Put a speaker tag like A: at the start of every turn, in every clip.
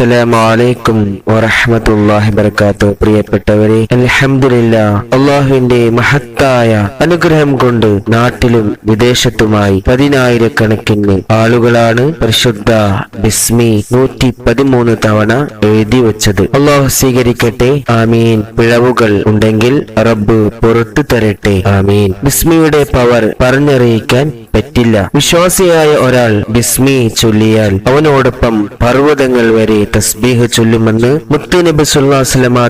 A: അസ്സലാമു അലൈക്കും വറഹ്മത്തുള്ളാഹി വബറകാത്തു. പ്രിയപ്പെട്ടവരെ അലഹമില്ല അള്ളാഹുവിന്റെ മഹത്തായ അനുഗ്രഹം കൊണ്ട് നാട്ടിലും വിദേശത്തുമായി പതിനായിരക്കണക്കിന് ആളുകളാണ് പരിശുദ്ധ ബിസ്മി നൂറ്റി പതിമൂന്ന് തവണ എഴുതി വെച്ചത്. അള്ളാഹു സ്വീകരിക്കട്ടെ ആമീൻ. പിഴവുകൾ ഉണ്ടെങ്കിൽ റബ്ബ് പുറത്തു തരട്ടെ ആമീൻ. ബിസ്മിയുടെ പവർ പറഞ്ഞറിയിക്കാൻ പറ്റില്ല. വിശ്വാസിയായ ഒരാൾ ബിസ്മി ചൊല്ലിയാൽ അവനോടൊപ്പം പർവതങ്ങൾ വരെ തസ്ബീഹ് ചൊല്ലുമെന്ന് മുത്തുനബി സുല്ലാസ്ലമാ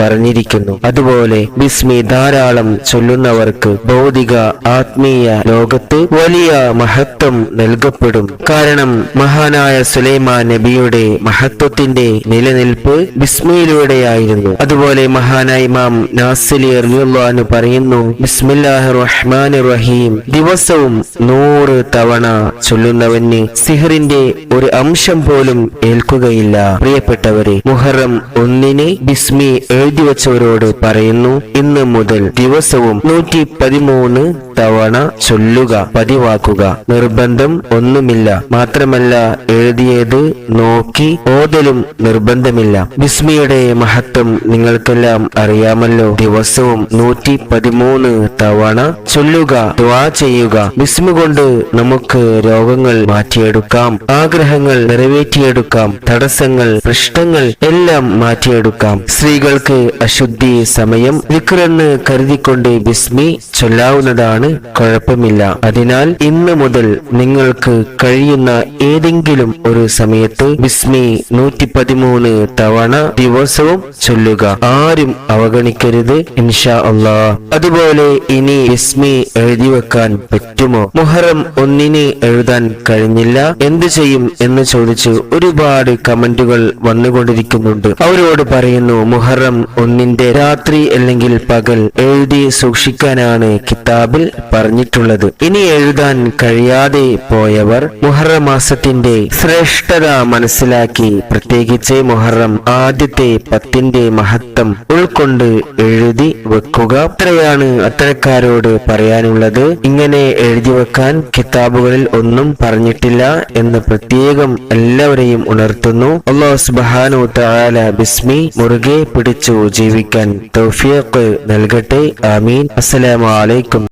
A: പറഞ്ഞിരിക്കുന്നു. അതുപോലെ ബിസ്മി ധാരാളം ചൊല്ലുന്നവർക്ക് ഭൗതിക ആത്മീയ ലോകത്ത് വലിയ മഹത്വം നൽകപ്പെടും. കാരണം മഹാനായ സുലൈമാൻ നബിയുടെ മഹത്വത്തിന്റെ നിലനിൽപ്പ് ബിസ്മിയിലൂടെയായിരുന്നു. അതുപോലെ മഹാനായ ഇമാം നാസിലി അറിയുള്ളു പറയുന്നു ബിസ്മില്ലാഹ് റഹ്മാൻ റഹീം. ദിവസവും നൂറ് തവണ ചൊല്ലുന്നവന് സിഹറിന്റെ ഒരു അംശം പോലും ഏൽക്കുകയില്ല. പ്രിയപ്പെട്ടവരെ മുഹറം ഒന്നിന് ബിസ്മി എഴുതി വച്ചവരോട് പറയുന്നു ഇന്ന് മുതൽ ദിവസവും നൂറ്റി പതിമൂന്ന് തവണ ചൊല്ലുക പതിവാക്കുക. നിർബന്ധം ഒന്നുമില്ല. മാത്രമല്ല എഴുതിയത് നോക്കി ഓതലും നിർബന്ധമില്ല. ബിസ്മിയുടെ മഹത്വം നിങ്ങൾക്കെല്ലാം അറിയാമല്ലോ. ദിവസവും നൂറ്റി പതിമൂന്ന് തവണ ചൊല്ലുക ദ്വാ ചെയ്യുക. ബിസ്മി കൊണ്ട് നമുക്ക് രോഗങ്ങൾ മാറ്റിയെടുക്കാം. ആഗ്രഹങ്ങൾ നിറവേറ്റിയെടുക്കാം. തടസ്സങ്ങൾ പ്രശ്നങ്ങൾ എല്ലാം മാറ്റിയെടുക്കാം. സ്ത്രീകൾക്ക് അശുദ്ധി സമയം വിക്രെന്ന് കരുതിക്കൊണ്ട് ബിസ്മി ചൊല്ലാവുന്നതാണ് കുഴപ്പമില്ല. അതിനാൽ ഇന്ന് മുതൽ നിങ്ങൾക്ക് കഴിയുന്ന ഏതെങ്കിലും ഒരു സമയത്ത് ബിസ്മി നൂറ്റി പതിമൂന്ന് തവണ ദിവസവും ചൊല്ലുക. ആരും അവഗണിക്കരുത് ഇൻഷാ അള്ളാ. അതുപോലെ ഇനി ബിസ്മി എഴുതി വെക്കാൻ പറ്റുമോ? മുഹറം ഒന്നിന് എഴുതാൻ കഴിഞ്ഞില്ല. എന്തു ചെയ്യും എന്ന് ചോദിച്ച് ഒരുപാട് കമന്റുകൾ വന്നുകൊണ്ടിരിക്കുന്നുണ്ട്. അവരോട് പറയുന്നു മുഹറം ഒന്നിന്റെ രാത്രി അല്ലെങ്കിൽ പകൽ എഴുതി സൂക്ഷിക്കാനാണ് കിതാബിൽ പറഞ്ഞിട്ടുള്ളത്. ഇനി എഴുതാൻ കഴിയാതെ പോയവർ മുഹറം മാസത്തിന്റെ ശ്രേഷ്ഠത മനസ്സിലാക്കി പ്രത്യേകിച്ച് മുഹറം ആദ്യത്തെ പത്തിന്റെ മഹത്വം ഉൾക്കൊണ്ട് എഴുതി വെക്കുക. അത്രയാണ് അത്തരക്കാരോട് പറയാനുള്ളത്. ഇങ്ങനെ എഴുതി വെക്കാൻ കിതാബുകളിൽ ഒന്നും പറഞ്ഞിട്ടില്ല എന്ന് പ്രത്യേകം എല്ലാവരെയും ഉണർത്തുന്നു. അള്ളാഹു സുബ്ഹാനഹു താല ബിസ്മി മുറുകെ പിടിച്ചു ജീവിക്കാൻ തൗഫീഖ് നൽകട്ടെ. ആമീൻ. അസ്സലാമു അലൈക്കും.